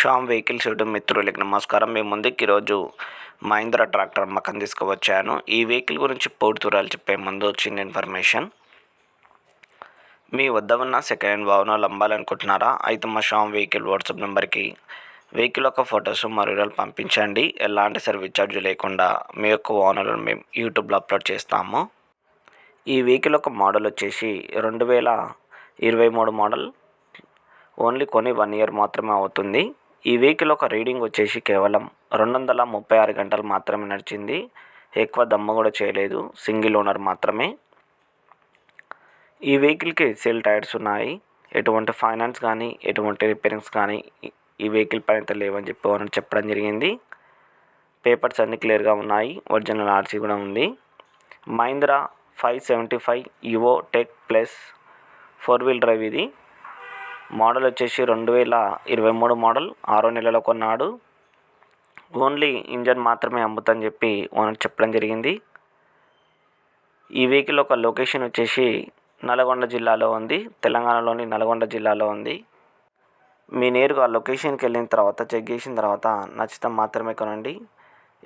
Shyam vehicles YouTube మిత్రులకి నమస్కారం. మేము ముందుకి ఈరోజు మహీంద్రా ట్రాక్టర్ అమ్మకం తీసుకువచ్చాను. ఈ వెహికల్ గురించి పూర్తిరాలు చెప్పే ముందు చిన్న ఇన్ఫర్మేషన్. మీ వద్ద ఉన్న సెకండ్ హ్యాండ్ వాహనాలు అమ్మాలనుకుంటున్నారా? అయితే మా శ్యామ్ వెహికల్ వాట్సాప్ నెంబర్కి వెహికల్ యొక్క ఫొటోస్ మరియు పంపించండి. ఎలాంటి సర్వీస్ ఛార్జ్ లేకుండా మీ యొక్క వాహనాలను మేము యూట్యూబ్లో అప్లోడ్ చేస్తాము. ఈ వెహికల్ యొక్క మోడల్ వచ్చేసి రెండు వేల ఇరవై మూడు మోడల్. ఓన్లీ కొని వన్ ఇయర్ మాత్రమే అవుతుంది. ఈ వెహికల్ ఒక రీడింగ్ వచ్చేసి కేవలం రెండు వందల ముప్పై ఆరు గంటలు మాత్రమే నడిచింది. ఎక్కువ దమ్ము కూడా చేయలేదు. సింగిల్ ఓనర్ మాత్రమే. ఈ వెహికల్కి సెల్ టైర్స్ ఉన్నాయి. ఎటువంటి ఫైనాన్స్ కానీ ఎటువంటి రిపేరింగ్స్ కానీ ఈ- ఈ వెహికల్ పైన అయితే లేవని చెప్పి ఓనర్ చెప్పడం జరిగింది. పేపర్స్ అన్నీ క్లియర్గా ఉన్నాయి. ఒరిజినల్ ఆర్సీ కూడా ఉంది. Mahindra five seventy five Yuvo tech plus four wheel drive ఇది. మోడల్ వచ్చేసి రెండు వేల ఇరవై మూడు మోడల్. ఆరో నెలలో కొన్నాడు. ఓన్లీ ఇంజన్ మాత్రమే అమ్ముతని చెప్పి ఓనర్ చెప్పడం జరిగింది. ఈ వెహికల్ ఒక లొకేషన్ వచ్చేసి నల్గొండ జిల్లాలో ఉంది. తెలంగాణలోని నల్గొండ జిల్లాలో ఉంది. మీ నేరుగా ఆ లొకేషన్కి వెళ్ళిన తర్వాత చెక్ చేసిన తర్వాత నచ్చితే మాత్రమే కొనండి.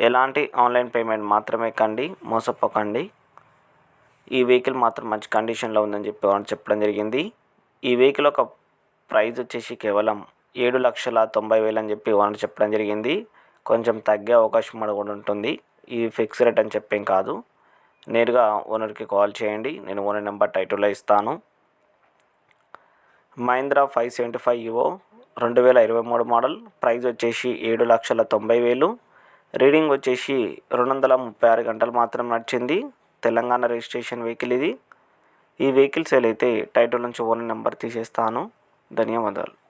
ఎలాంటి ఆన్లైన్ పేమెంట్ మాత్రమే కండి మోసపోకండి. ఈ వెహికల్ మాత్రం మంచి కండిషన్లో ఉందని చెప్పి వాళ్ళు చెప్పడం జరిగింది. ఈ వెహికల్ ఒక ప్రైజ్ వచ్చేసి కేవలం ఏడు లక్షల తొంభై వేలు అని చెప్పి ఓనర్ చెప్పడం జరిగింది. కొంచెం తగ్గే అవకాశం కూడా కూడా ఉంటుంది. ఇది ఫిక్స్ రేట్ అని చెప్పేం కాదు. నేరుగా ఓనర్కి కాల్ చేయండి. నేను ఓనర్ నెంబర్ టైటిల్లో ఇస్తాను. Mahindra five seventy five Yuvo రెండు వేల ఇరవై మూడు మోడల్. ప్రైస్ వచ్చేసి ఏడు లక్షల తొంభై వేలు. రీడింగ్ వచ్చేసి రెండు వందల ముప్పై ఆరు గంటలు మాత్రం నడిచింది. తెలంగాణ రిజిస్ట్రేషన్ వెహికల్ ఇది. ఈ వెహికల్ సేల్ అయితే టైటిల్ నుంచి ఓనర్ నెంబర్ తీసేస్తాను. ధన్యవాదాలు.